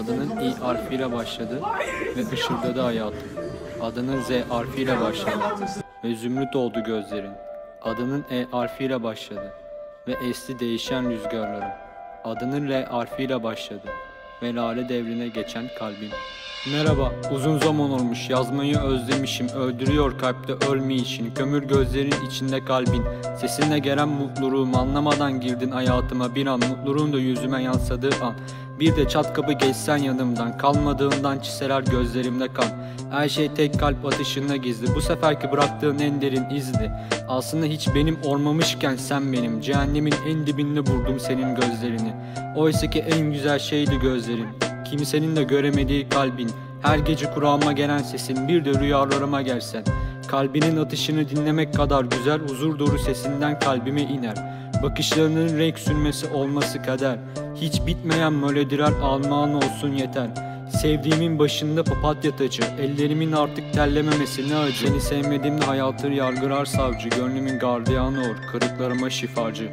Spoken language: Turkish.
Adının İ harfiyle başladı ve ışıldadı hayatım. Adının Z harfiyle başladı ve zümrüt oldu gözlerin. Adının E harfiyle başladı ve esti değişen rüzgarlarım. Adının R harfiyle başladı ve lale devrine geçen kalbim. Merhaba, uzun zaman olmuş, yazmayı özlemişim, öldürüyor kalpte ölmeyişin, kömür gözlerin içinde kalbin, sesinle gelen mutluluğum, anlamadan girdin hayatıma. Bir an, mutluluğun da yüzüme yansıdığı an, bir de çat kapı geçsen yanımdan, kalmadığından çiseler gözlerimde kan, her şey tek kalp atışında gizli, bu seferki bıraktığın en derin izdi, aslında hiç benim olmamışken sen benim, cehennemin en dibinde vurdum senin gözlerini, oysa ki en güzel şeydi gözlerin, Kimsenin de göremediği kalbin. Her gece kulağıma gelen sesin Bir de rüyalarıma gelsen. Kalbinin atışını dinlemek kadar güzel Huzur dolu sesinden kalbime iner. Bakışlarının renk sürmesi olması kader. Hiç bitmeyen melodiler alman olsun yeter. Sevdiğimin başında papatya tacı Ellerimin artık terlememesi ne acı. Seni sevmediğimde hayatı yargılar savcı Gönlümün gardiyanı or Kırıklarıma şifacı